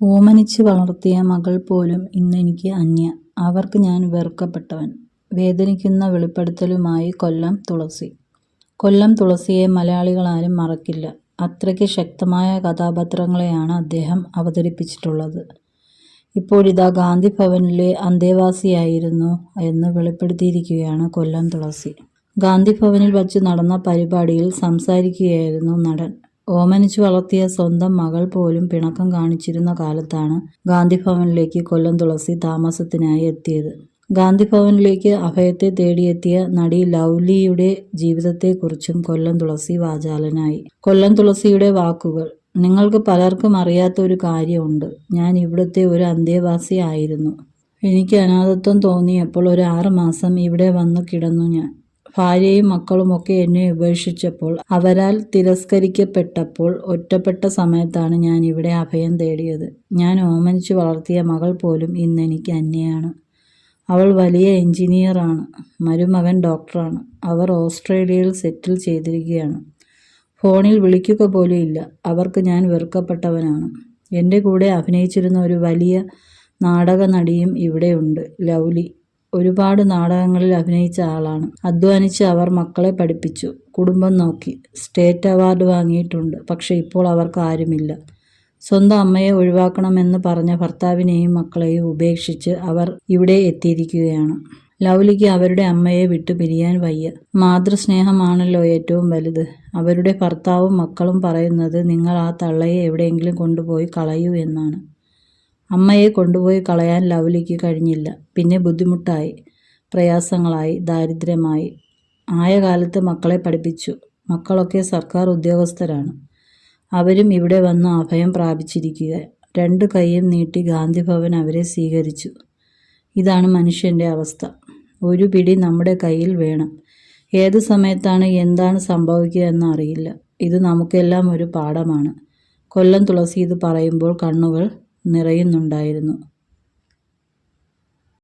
ഓമനിച്ച് വളർത്തിയ മകൾ പോലും ഇന്ന് എനിക്ക് അന്യ. അവർക്ക് ഞാൻ വെറുക്കപ്പെട്ടവൻ. വേദനിക്കുന്ന വെളിപ്പെടുത്തലുമായി കൊല്ലം തുളസി. കൊല്ലം തുളസിയെ മലയാളികളാരും മറക്കില്ല. അത്രയ്ക്ക് ശക്തമായ കഥാപാത്രങ്ങളെയാണ് അദ്ദേഹം അവതരിപ്പിച്ചിട്ടുള്ളത്. ഇപ്പോഴിതാ ഗാന്ധി ഭവനിലെ അന്തേവാസിയായിരുന്നു എന്ന് വെളിപ്പെടുത്തിയിരിക്കുകയാണ് കൊല്ലം തുളസി. ഗാന്ധി ഭവനിൽ വച്ച് നടന്ന പരിപാടിയിൽ സംസാരിക്കുകയായിരുന്നു നടൻ. ഓമനിച്ചു വളർത്തിയ സ്വന്തം മകൾ പോലും പിണക്കം കാണിച്ചിരുന്ന കാലത്താണ് ഗാന്ധിഭവനിലേക്ക് കൊല്ലം തുളസി താമസത്തിനായി എത്തിയത്. ഗാന്ധിഭവനിലേക്ക് അഭയത്തെ തേടിയെത്തിയ നടി ലൗലിയുടെ ജീവിതത്തെക്കുറിച്ചും കൊല്ലം തുളസി വാചാലനായി. കൊല്ലം തുളസിയുടെ വാക്കുകൾ നിങ്ങൾക്ക് പലർക്കും അറിയാത്ത ഒരു കാര്യമുണ്ട്. ഞാൻ ഇവിടുത്തെ ഒരു അന്തേവാസി ആയിരുന്നു. എനിക്ക് അനാഥത്വം തോന്നിയപ്പോൾ ഒരു ആറ് മാസം ഇവിടെ വന്നു കിടന്നു ഞാൻ. ഭാര്യയും മക്കളുമൊക്കെ എന്നെ ഉപേക്ഷിച്ചപ്പോൾ അവരാൽ തിരസ്കരിക്കപ്പെട്ടപ്പോൾ ഒറ്റപ്പെട്ട സമയത്താണ് ഞാൻ ഇവിടെ അഭയം തേടിയത്. ഞാൻ ഓമനിച്ചു വളർത്തിയ മകൾ പോലും ഇന്ന് എനിക്ക് അന്യയാണ്. അവൾ വലിയ എൻജിനീയറാണ്. മരുമകൻ ഡോക്ടറാണ്. അവർ ഓസ്ട്രേലിയയിൽ സെറ്റിൽ ചെയ്തിരിക്കുകയാണ്. ഫോണിൽ വിളിക്കുക പോലും ഇല്ല. അവർക്ക് ഞാൻ വെറുക്കപ്പെട്ടവനാണ്. എന്റെ കൂടെ അഭിനയിച്ചിരുന്ന ഒരു വലിയ നാടക നടിയും ഇവിടെയുണ്ട് ലൗലി. ഒരുപാട് നാടകങ്ങളിൽ അഭിനയിച്ച ആളാണ്. അധ്വാനിച്ച് അവർ മക്കളെ പഠിപ്പിച്ചു. കുടുംബം നോക്കി. സ്റ്റേറ്റ് അവാർഡ് വാങ്ങിയിട്ടുണ്ട്. പക്ഷേ ഇപ്പോൾ അവർക്ക് ആരുമില്ല. സ്വന്തം അമ്മയെ ഒഴിവാക്കണമെന്ന് പറഞ്ഞ ഭർത്താവിനെയും മക്കളെയും ഉപേക്ഷിച്ച് അവർ ഇവിടെ എത്തിയിരിക്കുകയാണ്. ലൗലിക്ക് അവരുടെ അമ്മയെ വിട്ടു പിരിയാൻ വയ്യ. മാതൃസ്നേഹമാണല്ലോ ഏറ്റവും വലുത്. അവരുടെ ഭർത്താവും മക്കളും പറയുന്നത് നിങ്ങൾ ആ തള്ളയെ എവിടെയെങ്കിലും കൊണ്ടുപോയി കളയൂ എന്നാണ്. അമ്മയെ കൊണ്ടുപോയി കളയാൻ ലവ്ലിക്ക് കഴിഞ്ഞില്ല. പിന്നെ ബുദ്ധിമുട്ടായി. പ്രയാസങ്ങളായി. ദാരിദ്ര്യമായി. ആയ കാലത്ത് മക്കളെ പഠിപ്പിച്ചു. മക്കളൊക്കെ സർക്കാർ ഉദ്യോഗസ്ഥരാണ്. അവരും ഇവിടെ വന്ന് അഭയം പ്രാപിച്ചിരിക്കുക. രണ്ട് കൈയും നീട്ടി ഗാന്ധിഭവൻ അവരെ സ്വീകരിച്ചു. ഇതാണ് മനുഷ്യന്റെ അവസ്ഥ. ഒരു പിടി നമ്മുടെ കയ്യിൽ വേണം. ഏത് സമയത്താണ് എന്താണ് സംഭവിക്കുക എന്നറിയില്ല ഇത് നമുക്കെല്ലാം ഒരു പാഠമാണ്. കൊല്ലം തുളസി ഇത് പറയുമ്പോൾ കണ്ണുകൾ നിറയുന്നുണ്ടായിരുന്നു.